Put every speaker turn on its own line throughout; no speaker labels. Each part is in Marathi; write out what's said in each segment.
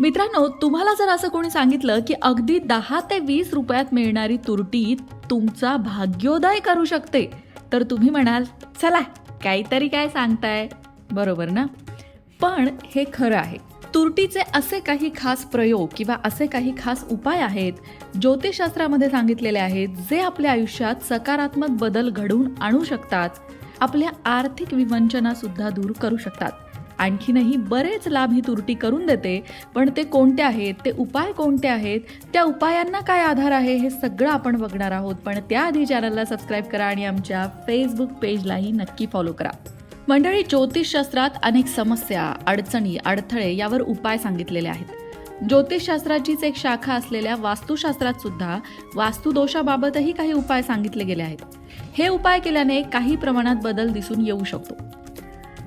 मित्रांनो तुम्हाला जर असं कोणी सांगितलं की अगदी दहा ते वीस रुपयात मिळणारी तुरटी तुमचा भाग्योदय करू शकते तर तुम्ही म्हणाल चला काहीतरी काय सांगताय. बरोबर ना? पण हे खरं आहे. तुरटीचे असे काही खास प्रयोग किंवा असे काही खास उपाय आहेत ज्योतिषशास्त्रामध्ये सांगितलेले आहेत जे आपल्या आयुष्यात सकारात्मक बदल घडवून आणू शकतात. आपल्या आर्थिक विवंचना सुद्धा दूर करू शकतात. आणखीनही बरेच लाभ ही तुरटी करून देते. पण ते कोणते आहेत? ते उपाय कोणते आहेत? त्या उपायांना काय आधार आहे? हे सगळं आपण बघणार आहोत. पण त्याआधी चॅनलला सबस्क्राईब करा आणि आमच्या फेसबुक पेजलाही नक्की फॉलो करा. मंडळी ज्योतिषशास्त्रात अनेक समस्या अडचणी अडथळे यावर उपाय सांगितलेले आहेत. ज्योतिषशास्त्राचीच एक शाखा असलेल्या वास्तुशास्त्रात सुद्धा वास्तुदोषाबाबतही काही उपाय सांगितले गेले आहेत. हे उपाय केल्याने काही प्रमाणात बदल दिसून येऊ शकतो.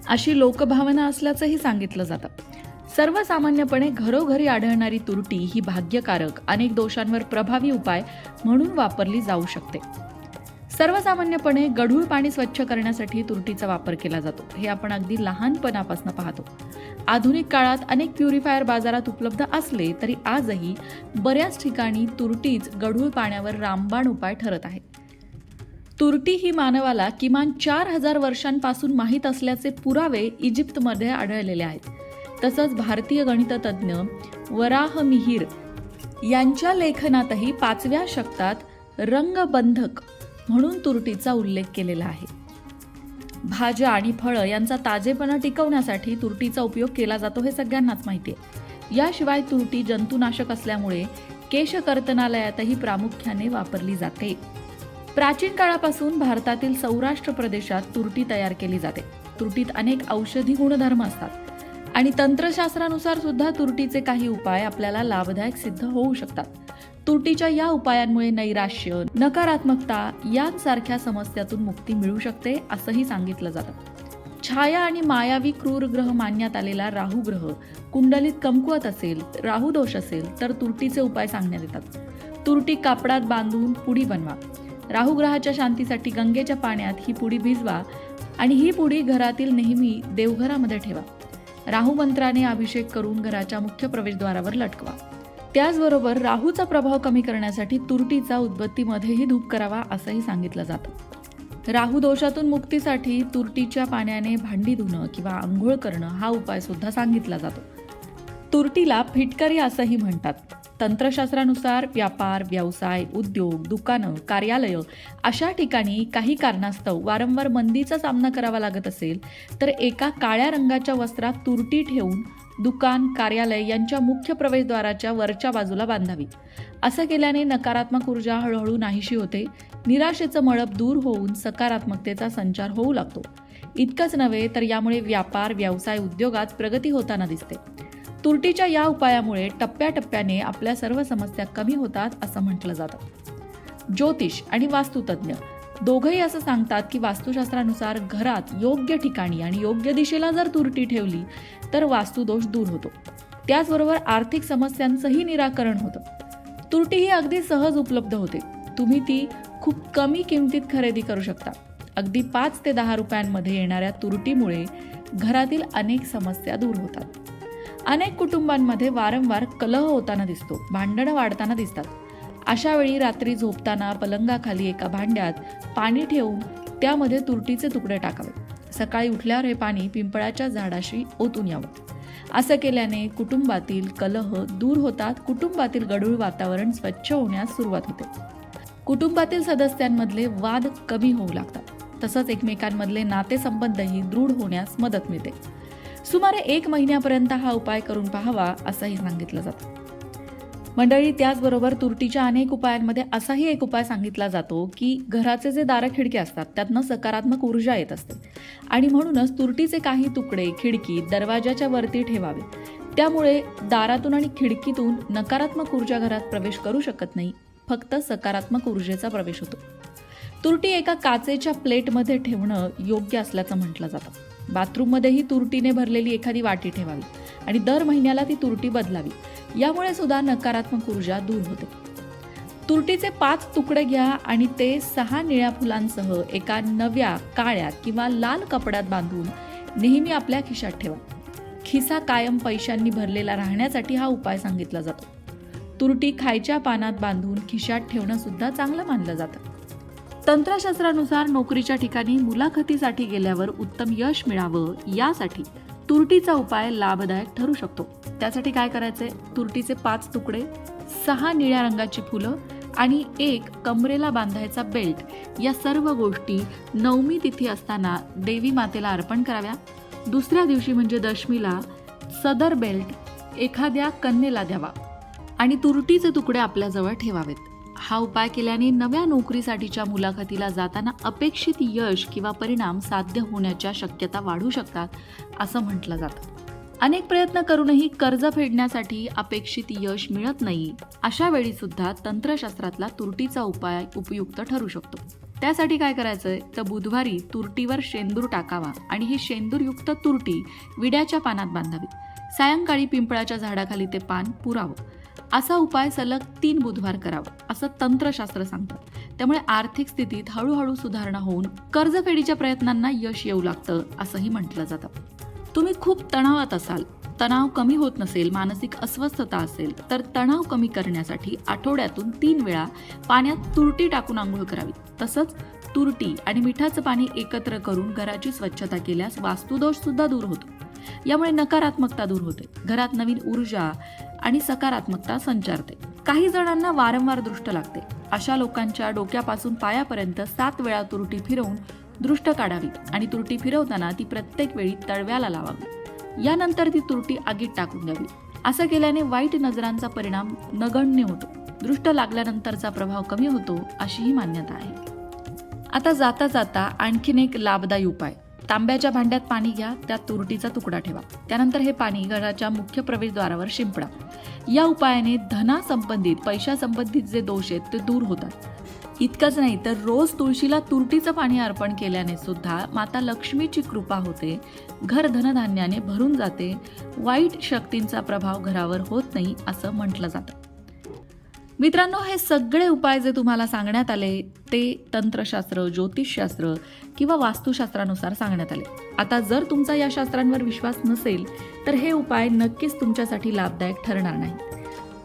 अशी लोकभावना असल्याचंही सांगितलं जातं. सर्वसामान्यपणे घरोघरी आढळणारी तुरटी ही भाग्यकारक अनेक दोषांवर प्रभावी उपाय म्हणून वापरली जाऊ शकते. सर्वसामान्यपणे गढूळ पाणी स्वच्छ करण्यासाठी तुरटीचा वापर केला जातो. हे आपण अगदी लहानपणापासून पाहतो. आधुनिक काळात अनेक प्युरिफायर बाजारात उपलब्ध असले तरी आजही बऱ्याच ठिकाणी तुरटीच गढूळ पाण्यावर रामबाण उपाय ठरत आहे तुरटी ही मानवाला किमान चार हजार वर्षांपासून माहीत असल्याचे पुरावे इजिप्तमध्ये आढळलेले आहेत. तसंच भारतीय गणिततज्ञ वराह मिहीर यांच्या लेखनातही पाचव्या शतकात रंगबंधक म्हणून तुरटीचा उल्लेख केलेला आहे. भाज्या आणि फळं यांचा ताजेपणा टिकवण्यासाठी तुरटीचा उपयोग केला जातो हे सगळ्यांनाच माहिती आहे. याशिवाय तुरटी जंतुनाशक असल्यामुळे केशकर्तनालयातही प्रामुख्याने वापरली जाते. प्राचीन काळापासून भारतातील सौराष्ट्र प्रदेशात तुरटी तयार केली जाते. तुरटीत अनेक औषधी गुणधर्म असतात. आणि तंत्रशास्त्रानुसार सुद्धा तुरटीचे काही उपाय आपल्याला लाभदायक सिद्ध होऊ शकतात. तुरटीच्या या उपायांमुळे नैराश्य नकारात्मकता यांसारख्या समस्यातून मुक्ती मिळू शकते असंही सांगितलं जातं. छाया आणि मायावी क्रूर ग्रह मानण्यात आलेला राहू ग्रह कुंडलीत कमकुवत असेल राहू दोष असेल तर तुरटीचे उपाय सांगण्यात येतात. तुरटी कापडात बांधून पुडी बनवा. राहुग्रहाच्या शांतीसाठी गंगेच्या पाण्यात ही पुडी भिजवा आणि ही पुडी घरातील नेहमी देवघरामध्ये ठेवा. राहू मंत्राने अभिषेक करून घराच्या मुख्य प्रवेशद्वारावर लटकवा. त्याचबरोबर राहूचा प्रभाव कमी करण्यासाठी तुरटीचा उदबत्तीमध्येही धूप करावा असंही सांगितलं जातं. राहू दोषातून मुक्तीसाठी तुरटीच्या पाण्याने भांडी धुणं किंवा आंघोळ करणं हा उपाय सुद्धा सांगितला जातो. तुरटीला फिटकरी असंही म्हणतात. तंत्रशास्त्रानुसार व्यापार व्यवसाय उद्योग दुकानं कार्यालय अशा ठिकाणी काही कारणास्तव वारंवार मंदीचा सामना करावा लागत असेल तर एका काळ्या रंगाच्या वस्त्रात तुरटी ठेवून दुकान कार्यालय यांच्या मुख्य प्रवेशद्वाराच्या वरच्या बाजूला बांधावी. असं केल्याने नकारात्मक ऊर्जा हळूहळू नाहीशी होते. निराशेचं मळप दूर होऊन सकारात्मकतेचा संचार होऊ लागतो. इतकंच नव्हे तर यामुळे व्यापार व्यवसाय उद्योगात प्रगती होताना दिसते. तुरटीच्या या उपायामुळे टप्प्याटप्प्याने आपल्या सर्व समस्या कमी होतात असं म्हटलं जातं. ज्योतिष आणि वास्तुतज्ञ दोघंही असं सांगतात की वास्तुशास्त्रानुसार घरात योग्य ठिकाणी आणि योग्य दिशेला जर तुरटी ठेवली तर वास्तुदोष दूर होतो. त्याचबरोबर आर्थिक समस्यांचंही निराकरण होतं. तुरटी ही अगदी सहज उपलब्ध होते. तुम्ही ती खूप कमी किमतीत खरेदी करू शकता. अगदी पाच ते दहा रुपयांमध्ये येणाऱ्या तुरटीमुळे घरातील अनेक समस्या दूर होतात. अनेक कुटुंबांमध्ये वारंवार कलह होताना दिसतो भांडणं वाढताना दिसतात. अशा वेळी रात्री झोपताना पलंगाखाली एका भांड्यात पाणी ठेवून त्यामध्ये तुरटीचे तुकडे टाकावे. सकाळी उठल्यावर हे पाणी पिंपळाच्या झाडाशी ओतून यावं. असं केल्याने कुटुंबातील कलह दूर होतात कुटुंबातील गढूळ वातावरण स्वच्छ होण्यास सुरुवात होते. कुटुंबातील सदस्यांमधले वाद कमी होऊ लागतात. तसंच एकमेकांमधले नातेसंबंधही दृढ होण्यास मदत मिळते. सुमारे एक महिन्यापर्यंत हा उपाय करून पाहावा असंही सांगितलं जातं. मंडळी त्याचबरोबर तुरटीच्या अनेक उपायांमध्ये असाही एक उपाय सांगितला जातो की घराचे जे दारं खिडके असतात त्यातनं सकारात्मक ऊर्जा येत असते. आणि म्हणूनच तुरटीचे काही तुकडे खिडकी दरवाजाच्या वरती ठेवावे. त्यामुळे दारातून आणि खिडकीतून नकारात्मक ऊर्जा घरात प्रवेश करू शकत नाही फक्त सकारात्मक ऊर्जेचा प्रवेश होतो. तुरटी एका काचेच्या प्लेटमध्ये ठेवणं योग्य असल्याचं म्हटलं जातं. बाथरूममध्येही तुरटीने भरलेली एखादी वाटी ठेवावी आणि दर महिन्याला ती तुरटी बदलावी. यामुळे सुद्धा नकारात्मक ऊर्जा दूर होते. तुरटीचे पाच तुकडे घ्या आणि ते सहा निळ्या फुलांसह एका नव्या काळ्या किंवा लाल कपड्यात बांधून नेहमी आपल्या खिशात ठेवा. खिसा कायम पैशांनी भरलेला राहण्यासाठी हा उपाय सांगितला जातो. तुरटी खायच्या पानात बांधून खिशात ठेवणं सुद्धा चांगलं मानलं जातं. तंत्रशास्त्रानुसार नोकरीच्या ठिकाणी मुलाखतीसाठी गेल्यावर उत्तम यश मिळावं यासाठी तुरटीचा उपाय लाभदायक ठरू शकतो. त्यासाठी काय करायचंय? तुरटीचे पाच तुकडे सहा निळ्या रंगाची फुलं आणि एक कमरेला बांधायचा बेल्ट. या सर्व गोष्टी नवमी तिथी असताना देवी मातेला अर्पण कराव्या. दुसऱ्या दिवशी म्हणजे दशमीला सदर बेल्ट एखाद्या कन्येला द्यावा आणि तुरटीचे तुकडे आपल्याजवळ ठेवावेत. हा उपाय केल्याने नव्या नोकरीसाठीच्या मुलाखतीला जाताना अपेक्षित यश किंवा परिणाम साध्य होण्याच्या शक्यता वाढू शकतात असं म्हटलं जातं. अनेक प्रयत्न करूनही कर्ज फेडण्यासाठी अपेक्षित यश मिळत नाही अशा वेळी सुद्धा तंत्रशास्त्रातला तुरटीचा उपाय उपयुक्त ठरू शकतो. त्यासाठी काय करायचंय? तर बुधवारी तुरटीवर शेंदूर टाकावा आणि ही शेंदूरयुक्त तुरटी विड्याच्या पानात बांधावी. सायंकाळी पिंपळाच्या झाडाखाली ते पान पुरावं. असा उपाय सलग तीन बुधवार करावा असं तंत्रशास्त्र सांगतं त्यामुळे आर्थिक स्थितीत हळूहळू सुधारणा होऊन कर्जफेडीच्या प्रयत्नांना यश येऊ लागतं असंही म्हटलं जातं. तुम्ही खूप तणावात असाल तणाव कमी होत नसेल मानसिक अस्वस्थता असेल तर तणाव कमी करण्यासाठी आठवड्यातून तीन वेळा पाण्यात तुरटी टाकून आंघोळ करावी. तसंच तुरटी आणि मिठाचं पाणी एकत्र करून घराची स्वच्छता केल्यास वास्तुदोष सुद्धा दूर होतो. यामुळे नकारात्मकता दूर होते. घरात नवीन ऊर्जा आणि सकारात्मकता संचारते. काही जणांना वारंवार दृष्ट लागते. अशा लोकांच्या डोक्यापासून पायापर्यंत सात वेळा तुरटी फिरवून दृष्ट काढावी आणि तुरटी फिरवताना ती प्रत्येक वेळी तळव्याला लावावी. यानंतर ती तुरटी आगीत टाकून द्यावी. असं केल्याने वाईट नजरांचा परिणाम नगण्य होतो. दृष्ट लागल्यानंतरचा प्रभाव कमी होतो अशीही मान्यता आहे. आता जाता जाता आणखीन एक लाभदायी उपाय. तांब्याच्या भांड्यात पाणी घ्या त्यात तुरटीचा तुकडा ठेवा. त्यानंतर हे पाणी घराच्या मुख्य प्रवेशद्वारावर शिंपडा. या उपायाने धनासंबंधित पैशासंबंधित जे दोष आहेत ते दूर होतात. इतकंच नाही तर रोज तुळशीला तुरटीचं पाणी अर्पण केल्याने सुद्धा माता लक्ष्मीची कृपा होते. घर धनधान्याने भरून जाते. वाईट शक्तींचा प्रभाव घरावर होत नाही असं म्हटलं जातं. मित्रांनो हे सगळे उपाय जे तुम्हाला सांगण्यात आले ते तंत्रशास्त्र ज्योतिषशास्त्र किंवा वास्तुशास्त्रानुसार सांगण्यात आले. आता जर तुमचा या शास्त्रांवर विश्वास नसेल तर हे उपाय नक्कीच तुमच्यासाठी लाभदायक ठरणार नाही.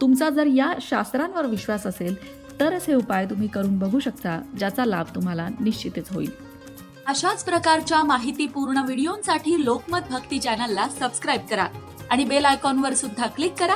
तुमचा जर या शास्त्रांवर विश्वास असेल तरच हे उपाय तुम्ही करून बघू शकता ज्याचा लाभ तुम्हाला निश्चितच होईल.
अशाच प्रकारच्या माहितीपूर्ण व्हिडिओंसाठी लोकमत भक्ती चॅनलला सबस्क्राईब करा आणि बेल आयकॉनवर सुद्धा क्लिक करा.